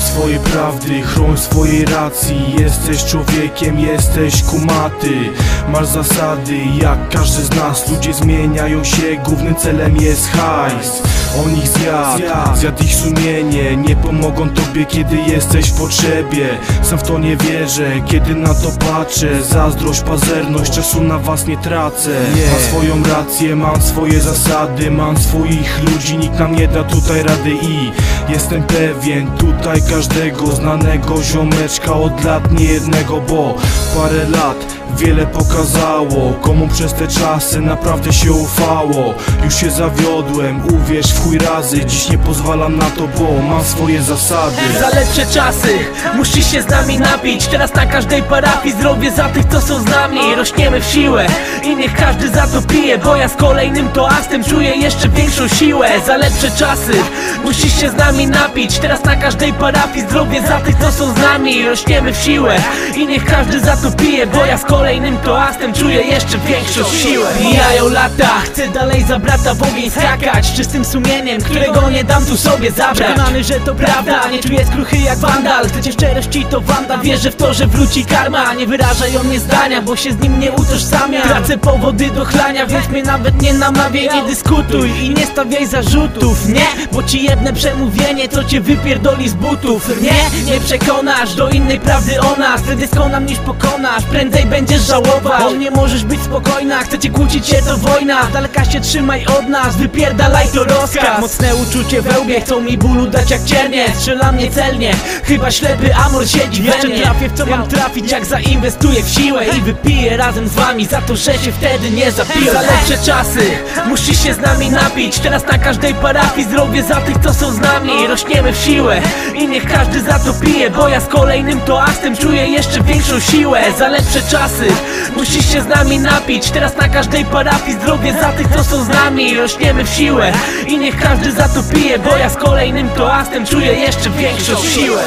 swojej prawdy, chroń swojej racji. Jesteś człowiekiem, jesteś kumaty. Masz zasady, jak każdy z nas. Ludzie zmieniają się, głównym celem jest hajs On ich zjadł, zjadł ich sumienie. Nie pomogą tobie, kiedy jesteś w potrzebie. Sam w to nie wierzę, kiedy na to patrzę. Zazdrość, pazerność, czasu na was nie tracę. Mam swoją rację, mam swoje zasady. Mam swoich ludzi, nikt nam nie da tutaj rady. I Jestem pewien tutaj każdego znanego ziomeczka od lat nie jednego Bo parę lat wiele pokazało Komu przez te czasy naprawdę się ufało. Już się zawiodłem, uwierz w chuj razy. Dziś nie pozwalam na to, bo mam swoje zasady. Za lepsze czasy musisz się z nami napić. Teraz na każdej parafii zdrowie za tych co są z nami. Rośniemy w siłę i niech każdy za to pije Bo ja z kolejnym toastem czuję jeszcze większą siłę. Za lepsze czasy musisz się z nami napić. Teraz na każdej parafii zdrowie za tych co są z nami. Rośniemy w siłę i niech każdy za to pije Bo ja z kolejnym toastem czuję jeszcze większą siłę. Mijają lata, chcę dalej za brata w ogień skakać. Czystym sumieniem, którego nie dam tu sobie zabrać. Przekonany, że to prawda, nie czuję skruchy jak wandal. Chcecie szczerości to wanda, wierzę w to, że wróci karma. Nie wyrażaj o mnie zdania, bo się z nim nie utożsamiam. Tracę powody do chlania, więc mnie nawet nie namawiaj Nie dyskutuj. I nie stawiaj zarzutów Nie, bo ci jedne przemówienie, co cię wypierdoli z butów. Nie, nie przekonasz do innej prawdy o nas. Wtedy skonam niż pokonasz, prędzej będziesz żałować. Bo nie możesz być spokojna, chcecie kłócić się to wojna. Z daleka się trzymaj od nas, wypierdalaj to rozkaz. Mocne uczucie we łbie, chcą mi bólu dać jak ciernie Strzela mnie celnie, chyba ślepy amor siedzi we mnie. trafię w co mam trafić, jak zainwestuję w siłę I wypiję razem z wami. Za to, że się wtedy nie zapiłem Za lepsze czasy, musisz się z nami napić. Teraz na każdej parafii zdrowie za tych co są z nami. Rośniemy w siłę i niech każdy za to pije Bo ja z kolejnym toastem czuję jeszcze większą siłę. Za lepsze czasy, musisz się z nami napić. Teraz na każdej parafii zdrowie za tych co są z nami. Rośniemy w siłę i niech każdy za to pije Bo ja z kolejnym toastem czuję jeszcze większą siłę